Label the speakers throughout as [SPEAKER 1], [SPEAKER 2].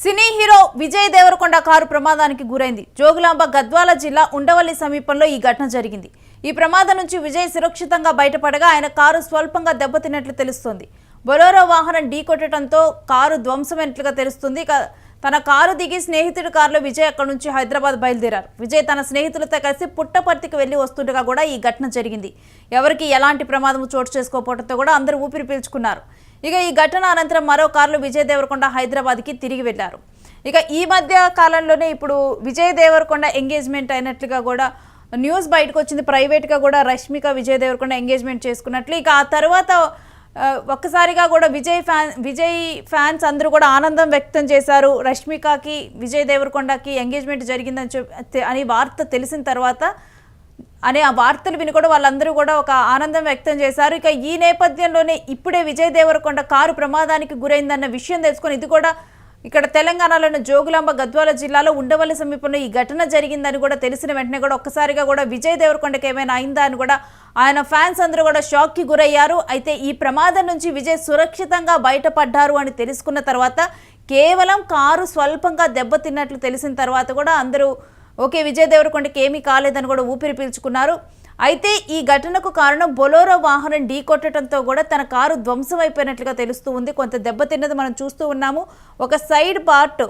[SPEAKER 1] Cine hero Vijay Deverakonda car ప్రమాదానికి గురైంది. జోగులాంబ గద్వాల జిల్లా ఉండవల్లి సమీపంలో ఈ ఘటన జరిగింది. ఈ ప్రమాదం నుంచి విజయ్ సురక్షితంగా బయటపడగా ఆయన కారు స్వల్పంగా దెబ్బతిన్నట్లు తెలుస్తోంది. బొలోరో వాహనం ఢీకొట్టడంతో కారు ధ్వంసమైనట్లుగా తెలుస్తుంది. తన కారు దిగి స్నేహితుడి కారులో విజయ్ అక్కడి నుంచి హైదరాబాద్ బయలుదేరారు. విజయ్ తన స్నేహితులతో కలిసి పుట్టపర్తికి వెళ్ళి వస్తుండగా కూడా ఈ ఘటన జరిగింది. ఎవరికి ఎలాంటి ప్రమాదం చోటు చేసుకోకపోవడంతో కూడా అందరూ ఊపిరి పీల్చుకున్నారు. ఇక ఈ ఘటన అనంతరం మరో కార్లు విజయ్ దేవరకొండ హైదరాబాద్కి తిరిగి వెళ్ళారు. ఇక ఈ మధ్య కాలంలోనే ఇప్పుడు విజయ్ దేవరకొండ ఎంగేజ్మెంట్ అయినట్లుగా కూడా న్యూస్ బయటకు వచ్చింది. ప్రైవేట్గా కూడా రష్మిక విజయ్ దేవరకొండ ఎంగేజ్మెంట్ చేసుకున్నట్లు. ఇక ఆ తర్వాత ఒక్కసారిగా కూడా విజయ్ ఫ్యాన్ విజయ్ ఫ్యాన్స్ అందరూ కూడా ఆనందం వ్యక్తం చేశారు. రష్మికకి విజయ్ దేవరకొండకి ఎంగేజ్మెంట్ జరిగిందని చెప్ అని వార్త తెలిసిన తర్వాత అనే ఆ వార్తలు విని కూడా వాళ్ళందరూ కూడా ఒక ఆనందం వ్యక్తం చేశారు. ఇక ఈ నేపథ్యంలోనే ఇప్పుడే విజయ్ దేవరకొండ కారు ప్రమాదానికి గురైందన్న విషయం తెలుసుకొని ఇది కూడా ఇక్కడ తెలంగాణలోని జోగులాంబ గద్వాల జిల్లాలో ఉండవల్లి సమీపంలో ఈ ఘటన జరిగిందని కూడా తెలిసిన వెంటనే కూడా ఒక్కసారిగా కూడా విజయ్ దేవరకొండకి ఏమైనా అయిందా అని కూడా ఆయన ఫ్యాన్స్ అందరూ కూడా షాక్కి గురయ్యారు. అయితే ఈ ప్రమాదం నుంచి విజయ్ సురక్షితంగా బయటపడ్డారు అని తెలుసుకున్న తర్వాత కేవలం కారు స్వల్పంగా దెబ్బతిన్నట్లు తెలిసిన తర్వాత కూడా అందరూ ఓకే విజయ్ దేవరకొండకి ఏమీ కాలేదని కూడా ఊపిరి పీల్చుకున్నారు. అయితే ఈ ఘటనకు కారణం బొలోరో వాహనం ఢీకొట్టడంతో కూడా తన కారు ధ్వంసం అయిపోయినట్లుగా తెలుస్తూ ఉంది. కొంత దెబ్బతిన్నది మనం చూస్తూ ఉన్నాము. ఒక side part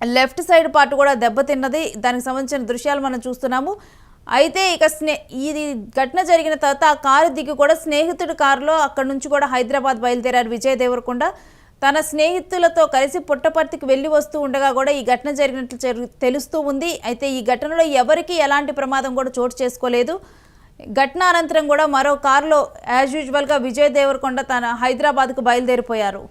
[SPEAKER 1] left side part కూడా దెబ్బతిన్నది దానికి సంబంధించిన దృశ్యాలు మనం చూస్తున్నాము. అయితే ఇక స్నే ఇది ఘటన జరిగిన తర్వాత ఆ కారు దిగి కూడా స్నేహితుడి కారులో అక్కడ నుంచి కూడా హైదరాబాద్ బయలుదేరారు విజయ్ దేవరకొండ. తన స్నేహితులతో కలిసి పుట్టపర్తికి వెళ్ళి వస్తూ ఉండగా కూడా ఈ ఘటన జరిగినట్లు తెలుస్తూ ఉంది. అయితే ఈ ఘటనలో ఎవరికీ ఎలాంటి ప్రమాదం కూడా చోటు చేసుకోలేదు. ఘటన అనంతరం కూడా మరో కారులో యాజ్ యూజువల్గా విజయ్ దేవరకొండ తన హైదరాబాద్కు బయలుదేరిపోయారు.